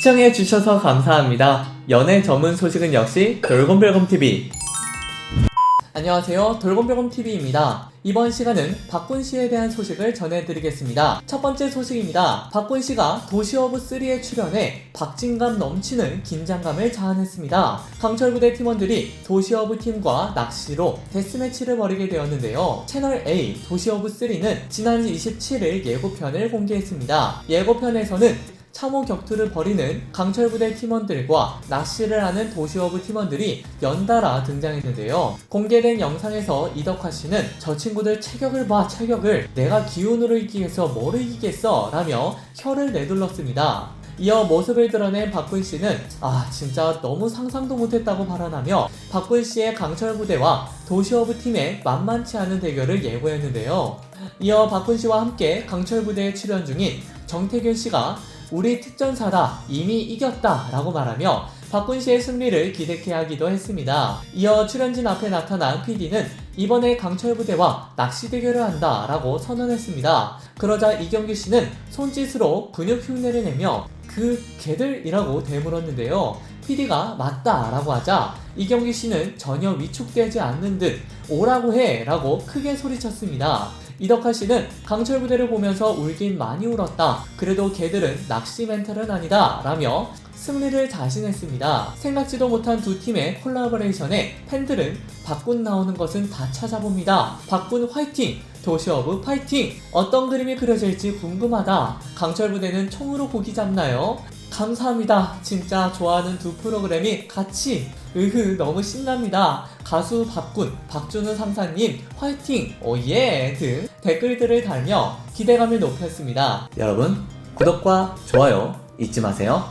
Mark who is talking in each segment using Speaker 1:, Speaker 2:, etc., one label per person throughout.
Speaker 1: 시청해 주셔서 감사합니다. 연애 전문 소식은 역시 돌곰별곰TV. 안녕하세요. 돌곰별곰TV입니다. 이번 시간은 박군 씨에 대한 소식을 전해드리겠습니다. 첫 번째 소식입니다. 박군 씨가 도시 오브 3에 출연해 박진감 넘치는 긴장감을 자아냈습니다. 강철부대 팀원들이 도시 오브 팀과 낚시로 데스매치를 벌이게 되었는데요. 채널 A 도시 오브 3는 지난 27일 예고편을 공개했습니다. 예고편에서는 참호 격투를 벌이는 강철부대 팀원들과 낚시를 하는 도시오브 팀원들이 연달아 등장했는데요. 공개된 영상에서 이덕화 씨는 저 친구들 체격을 봐 체격을 내가 기운으로 이기겠어 뭐를 이기겠어 라며 혀를 내둘렀습니다. 이어 모습을 드러낸 박군 씨는 아 진짜 너무 상상도 못했다고 발언하며 박군 씨의 강철 부대와 도시오브 팀의 만만치 않은 대결을 예고했는데요. 이어 박군 씨와 함께 강철 부대에 출연 중인 정태균 씨가 우리 특전사다 이미 이겼다 라고 말하며 박군 씨의 승리를 기대케 하기도 했습니다. 이어 출연진 앞에 나타난 PD는 이번에 강철 부대와 낚시 대결을 한다 라고 선언했습니다. 그러자 이경규 씨는 손짓으로 근육 흉내를 내며 그 개들이라고 되물었는데요. PD가 맞다 라고 하자 이경규 씨는 전혀 위축되지 않는 듯 오라고 해 라고 크게 소리쳤습니다. 이덕화 씨는 강철 부대를 보면서 울긴 많이 울었다. 그래도 걔들은 낚시 멘탈은 아니다. 라며 승리를 자신했습니다. 생각지도 못한 두 팀의 콜라보레이션에 팬들은 박군 나오는 것은 다 찾아봅니다. 박군 화이팅! 도시 어브 파이팅! 어떤 그림이 그려질지 궁금하다. 강철 부대는 총으로 고기 잡나요? 감사합니다. 진짜 좋아하는 두 프로그램이 같이 으흐 너무 신납니다. 가수 박군, 박준우 상사님 화이팅 오예 등 댓글들을 달며 기대감을 높였습니다. 여러분 구독과 좋아요 잊지 마세요.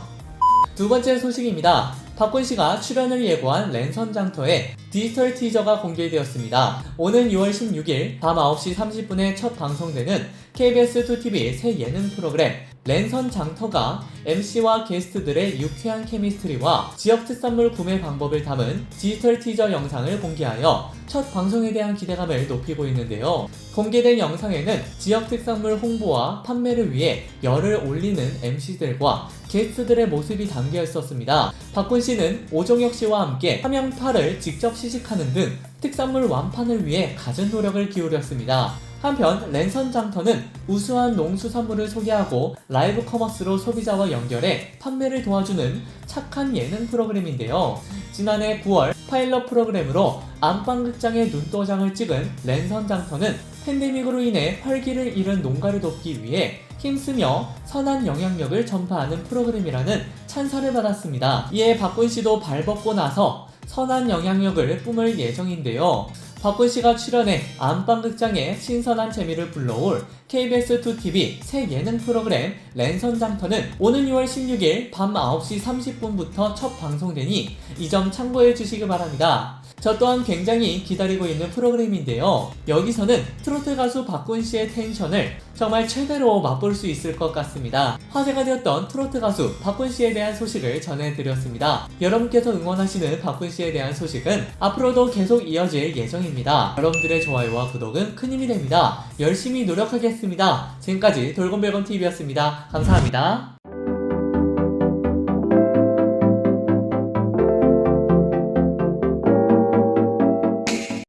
Speaker 1: 두 번째 소식입니다. 박군 씨가 출연을 예고한 랜선 장터에 디지털 티저가 공개되었습니다. 오는 6월 16일 밤 9시 30분에 첫 방송되는 KBS2TV 새 예능 프로그램 랜선 장터가 MC와 게스트들의 유쾌한 케미스트리와 지역 특산물 구매 방법을 담은 디지털 티저 영상을 공개하여 첫 방송에 대한 기대감을 높이고 있는데요. 공개된 영상에는 지역 특산물 홍보와 판매를 위해 열을 올리는 MC들과 게스트들의 모습이 담겨 있었습니다. 박군 씨는 오종혁 씨와 함께 함양파를 직접 시식하는 등 특산물 완판을 위해 갖은 노력을 기울였습니다. 한편 랜선 장터는 우수한 농수산물을 소개하고 라이브 커머스로 소비자와 연결해 판매를 도와주는 착한 예능 프로그램인데요. 지난해 9월 파일럿 프로그램으로 안방극장의 눈도장을 찍은 랜선 장터는 팬데믹으로 인해 활기를 잃은 농가를 돕기 위해 힘쓰며 선한 영향력을 전파하는 프로그램이라는 찬사를 받았습니다. 이에 박군 씨도 발벗고 나서 선한 영향력을 뿜을 예정인데요. 박군 씨가 출연해 안방극장에 신선한 재미를 불러올 KBS2TV 새 예능 프로그램 랜선 장터는 오는 6월 16일 밤 9시 30분부터 첫 방송되니 이 점 참고해 주시기 바랍니다. 저 또한 굉장히 기다리고 있는 프로그램인데요. 여기서는 트로트 가수 박군 씨의 텐션을 정말 최대로 맛볼 수 있을 것 같습니다. 화제가 되었던 트로트 가수 박군 씨에 대한 소식을 전해드렸습니다. 여러분께서 응원하시는 박군 씨에 대한 소식은 앞으로도 계속 이어질 예정입니다. 여러분들의 좋아요와 구독은 큰 힘이 됩니다. 열심히 노력하겠습니다. 지금까지 돌곰별곰TV였습니다. 감사합니다.